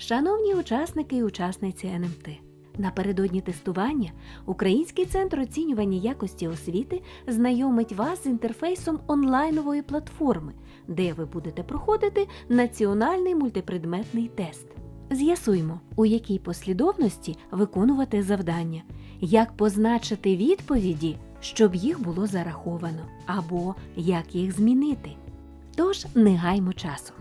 Шановні учасники і учасниці НМТ, напередодні тестування Український центр оцінювання якості освіти знайомить вас з інтерфейсом онлайнової платформи, де ви будете проходити національний мультипредметний тест. З'ясуймо, у якій послідовності виконувати завдання, як позначити відповіді, щоб їх було зараховано, або як їх змінити. Тож не гаймо часу.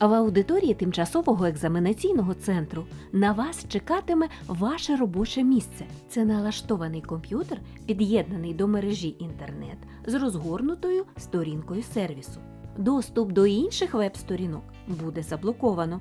В аудиторії тимчасового екзаменаційного центру на вас чекатиме ваше робоче місце. Це налаштований комп'ютер, під'єднаний до мережі інтернет з розгорнутою сторінкою сервісу. Доступ до інших веб-сторінок буде заблоковано.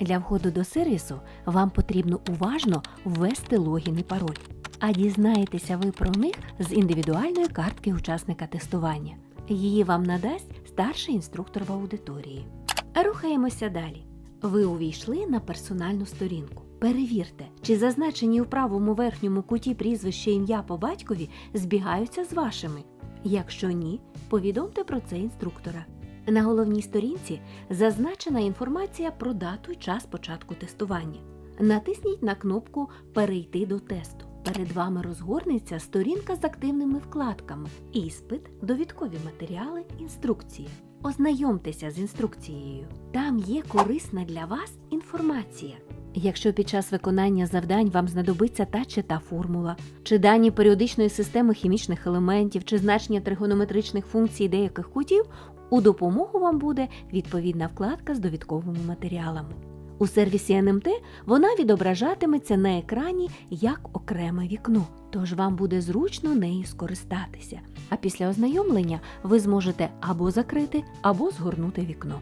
Для входу до сервісу вам потрібно уважно ввести логін і пароль. А дізнаєтеся ви про них з індивідуальної картки учасника тестування. Її вам надасть старший інструктор в аудиторії. Рухаємося далі. Ви увійшли на персональну сторінку. Перевірте, чи зазначені у правому верхньому куті прізвище ім'я по батькові збігаються з вашими. Якщо ні, повідомте про це інструктора. На головній сторінці зазначена інформація про дату й час початку тестування. Натисніть на кнопку Перейти до тесту. Перед вами розгорнеться сторінка з активними вкладками Іспит, довідкові матеріали, інструкції. Ознайомтеся з інструкцією. Там є корисна для вас інформація. Якщо під час виконання завдань вам знадобиться та чи та формула, чи дані періодичної системи хімічних елементів, чи значення тригонометричних функцій деяких кутів, у допомогу вам буде відповідна вкладка з довідковими матеріалами. У сервісі НМТ вона відображатиметься на екрані як окреме вікно, тож вам буде зручно нею скористатися. А після ознайомлення ви зможете або закрити, або згорнути вікно.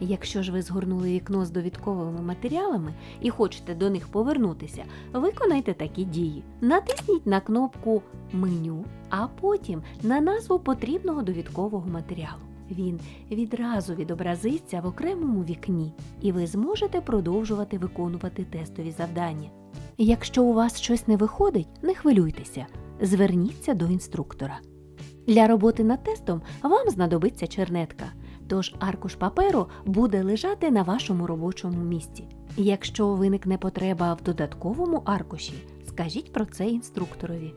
Якщо ж ви згорнули вікно з довідковими матеріалами і хочете до них повернутися, виконайте такі дії. Натисніть на кнопку Меню, а потім на назву потрібного довідкового матеріалу. Він відразу відобразиться в окремому вікні, і ви зможете продовжувати виконувати тестові завдання. Якщо у вас щось не виходить, не хвилюйтеся, зверніться до інструктора. Для роботи над тестом вам знадобиться чернетка, тож аркуш паперу буде лежати на вашому робочому місці. Якщо виникне потреба в додатковому аркуші, скажіть про це інструкторові.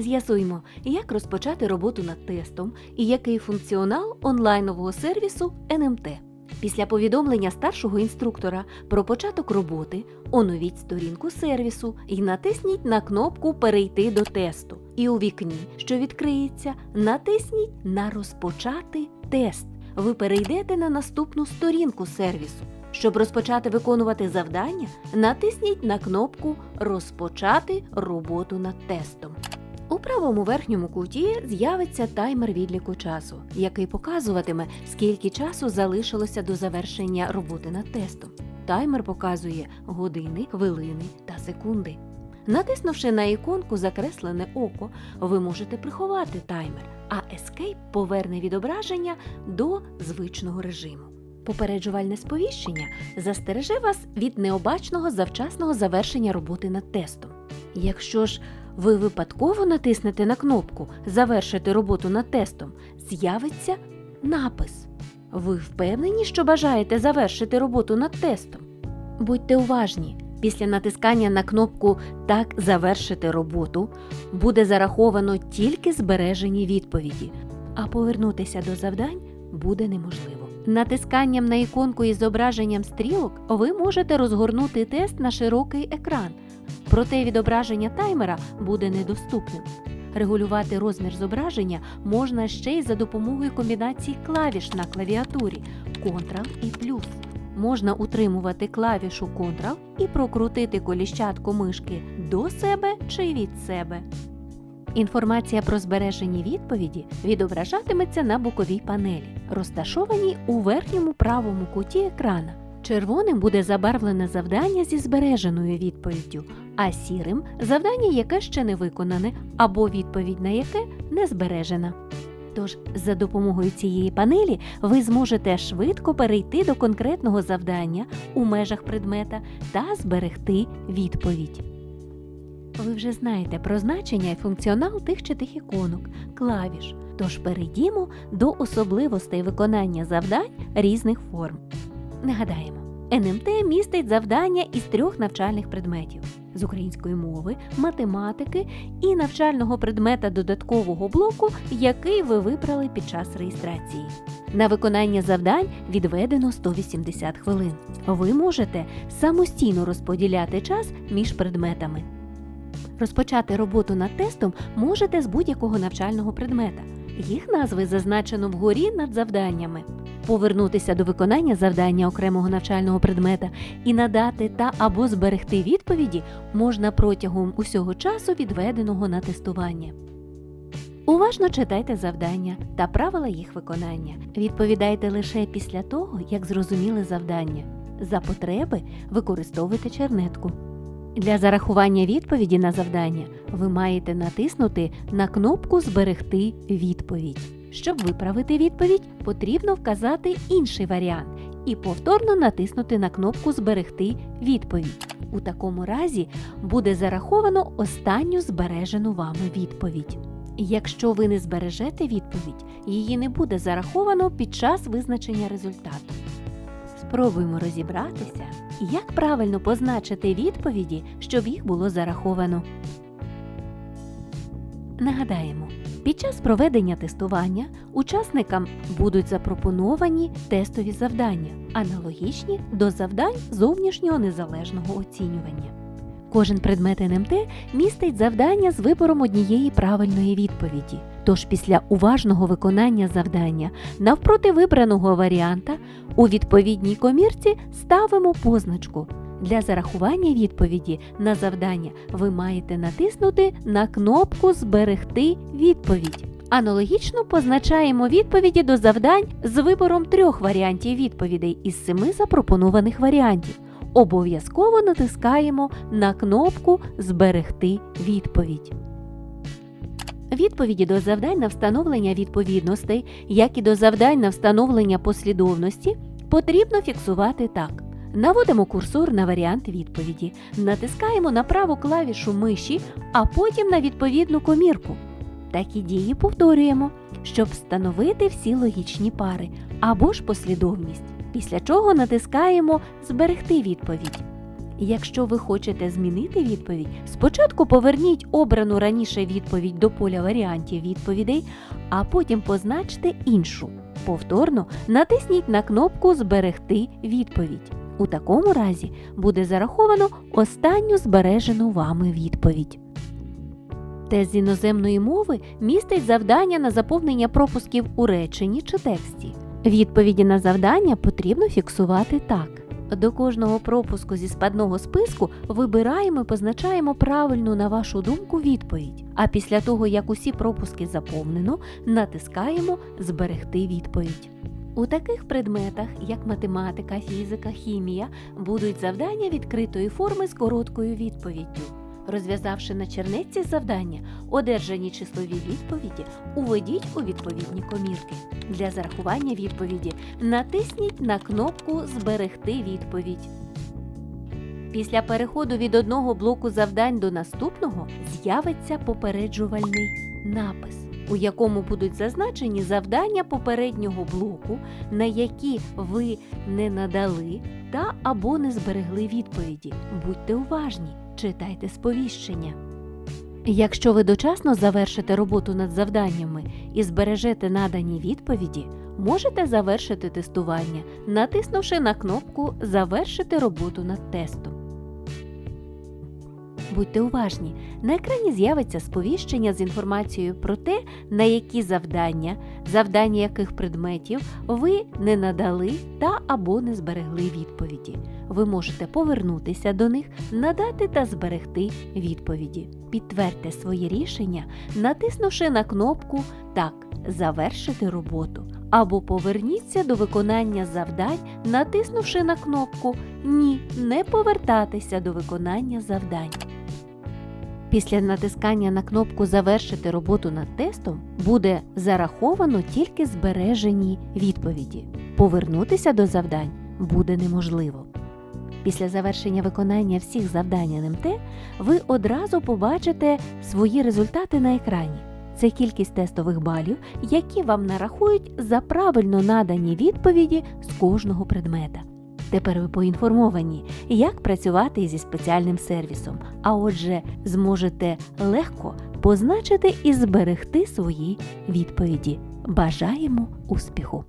З'ясуємо, як розпочати роботу над тестом і який функціонал онлайнового сервісу НМТ. Після повідомлення старшого інструктора про початок роботи оновіть сторінку сервісу і натисніть на кнопку Перейти до тесту. І у вікні, що відкриється, натисніть на Розпочати тест. Ви перейдете на наступну сторінку сервісу. Щоб розпочати виконувати завдання, натисніть на кнопку Розпочати роботу над тестом. У правому верхньому куті з'явиться таймер відліку часу, який показуватиме, скільки часу залишилося до завершення роботи над тестом. Таймер показує години, хвилини та секунди. Натиснувши на іконку Закреслене око, ви можете приховати таймер, а Escape поверне відображення до звичного режиму. Попереджувальне сповіщення застереже вас від необачного завчасного завершення роботи над тестом. Якщо ж ви випадково натиснете на кнопку Завершити роботу над тестом, з'явиться напис. Ви впевнені, що бажаєте завершити роботу над тестом? Будьте уважні. Після натискання на кнопку Так завершити роботу буде зараховано тільки збережені відповіді, а повернутися до завдань буде неможливо. Натисканням на іконку із зображенням стрілок ви можете розгорнути тест на широкий екран, проте відображення таймера буде недоступним. Регулювати розмір зображення можна ще й за допомогою комбінації клавіш на клавіатурі Ctrl і плюс. Можна утримувати клавішу Ctrl і прокрутити коліщатку мишки до себе чи від себе. Інформація про збережені відповіді відображатиметься на боковій панелі, розташованій у верхньому правому куті екрана. Червоним буде забарвлене завдання зі збереженою відповіддю, а сірим завдання, яке ще не виконане, або відповідь на яке не збережена. Тож, за допомогою цієї панелі ви зможете швидко перейти до конкретного завдання у межах предмета та зберегти відповідь. Ви вже знаєте про значення і функціонал тих чи тих іконок, клавіш. Тож перейдімо до особливостей виконання завдань різних форм. Нагадаємо, НМТ містить завдання із трьох навчальних предметів з української мови, математики і навчального предмета додаткового блоку, який ви вибрали під час реєстрації. На виконання завдань відведено 180 хвилин. Ви можете самостійно розподіляти час між предметами. Розпочати роботу над тестом можете з будь-якого навчального предмета. Їх назви зазначено вгорі над завданнями. Повернутися до виконання завдання окремого навчального предмета і надати та або зберегти відповіді можна протягом усього часу, відведеного на тестування. Уважно читайте завдання та правила їх виконання. Відповідайте лише після того, як зрозуміли завдання. За потреби використовуйте чернетку. Для зарахування відповіді на завдання ви маєте натиснути на кнопку Зберегти відповідь. Щоб виправити відповідь, потрібно вказати інший варіант і повторно натиснути на кнопку Зберегти відповідь. У такому разі буде зараховано останню збережену вами відповідь. Якщо ви не збережете відповідь, її не буде зараховано під час визначення результату. Спробуємо розібратися, як правильно позначити відповіді, щоб їх було зараховано. Нагадаємо, під час проведення тестування учасникам будуть запропоновані тестові завдання, аналогічні до завдань зовнішнього незалежного оцінювання. Кожен предмет НМТ містить завдання з вибором однієї правильної відповіді. Тож після уважного виконання завдання навпроти вибраного варіанта у відповідній комірці ставимо позначку. Для зарахування відповіді на завдання ви маєте натиснути на кнопку Зберегти відповідь. Аналогічно позначаємо відповіді до завдань з вибором трьох варіантів відповідей із семи запропонованих варіантів. Обов'язково натискаємо на кнопку Зберегти відповідь. Відповіді до завдань на встановлення відповідностей, як і до завдань на встановлення послідовності, потрібно фіксувати так. Наводимо курсор на варіант відповіді, натискаємо на праву клавішу миші, а потім на відповідну комірку. Такі дії повторюємо, щоб встановити всі логічні пари або ж послідовність, після чого натискаємо Зберегти відповідь. Якщо ви хочете змінити відповідь, спочатку поверніть обрану раніше відповідь до поля варіантів відповідей, а потім позначте іншу. Повторно натисніть на кнопку Зберегти відповідь. У такому разі буде зараховано останню збережену вами відповідь. Тест з іноземної мови містить завдання на заповнення пропусків у реченні чи тексті. Відповіді на завдання потрібно фіксувати так. До кожного пропуску зі спадного списку вибираємо і позначаємо правильну, на вашу думку, відповідь. А після того, як усі пропуски заповнено, натискаємо Зберегти відповідь. У таких предметах, як математика, фізика, хімія, будуть завдання відкритої форми з короткою відповіддю. Розв'язавши на чернетці завдання, одержані числові відповіді уведіть у відповідні комірки. Для зарахування відповіді натисніть на кнопку Зберегти відповідь. Після переходу від одного блоку завдань до наступного з'явиться попереджувальний напис, у якому будуть зазначені завдання попереднього блоку, на які ви не надали та або не зберегли відповіді. Будьте уважні, читайте сповіщення. Якщо ви дочасно завершите роботу над завданнями і збережете надані відповіді, можете завершити тестування, натиснувши на кнопку Завершити роботу над тестом. Будьте уважні, на екрані з'явиться сповіщення з інформацією про те, на які завдання, завдання яких предметів ви не надали та або не зберегли відповіді. Ви можете повернутися до них, надати та зберегти відповіді. Підтвердьте своє рішення, натиснувши на кнопку Так, завершити роботу. Або поверніться до виконання завдань, натиснувши на кнопку Ні, не повертатися до виконання завдань. Після натискання на кнопку Завершити роботу над тестом буде зараховано тільки збережені відповіді. Повернутися до завдань буде неможливо. Після завершення виконання всіх завдань НМТ ви одразу побачите свої результати на екрані. Це кількість тестових балів, які вам нарахують за правильно надані відповіді з кожного предмета. Тепер ви поінформовані, як працювати зі спеціальним сервісом, а отже, зможете легко позначити і зберегти свої відповіді. Бажаємо успіху!